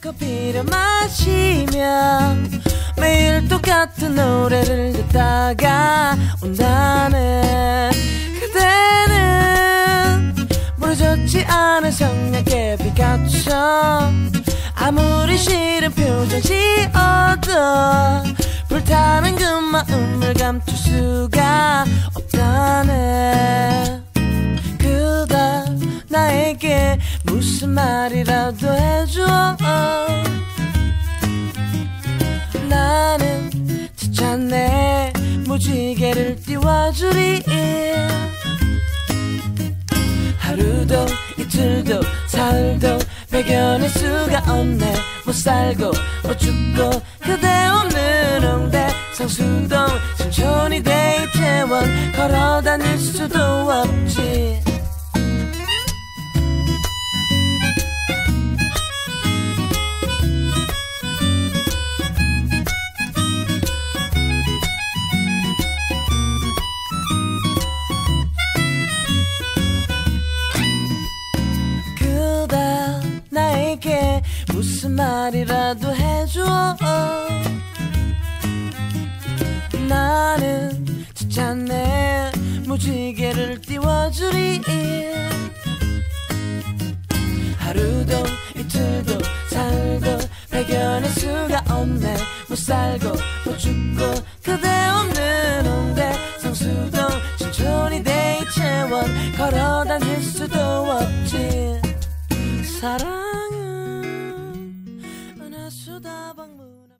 커피를 마시며 매일 똑같은 노래를 듣다가 온다네. 그대는 부러졌지 않은 성냥개 피카처럼 아무리 싫은 표정 지어도 불타는 그 마음을 감출 수가 없다 나에게 무슨 말이라도 해줘. 나는 지쳤네. 무지개를 띄워주리. 하루도 이틀도 사흘도 배견할 수가 없네. 못 살고 못 죽고 그대 없는 홍대. 성수동 신촌이 대이태원. 걸어 다닐 수도 없지 나에게 무슨 말이라도 해줘. 나는 지쳤네. 무지개를 띄워주리. 하루도 이틀도 사흘도 발견할 수가 없네. 못 살고 못 죽고 그대 없는 홍대. 성수동 신촌이 대이채원 걸어 다닐 수도 없지. 사랑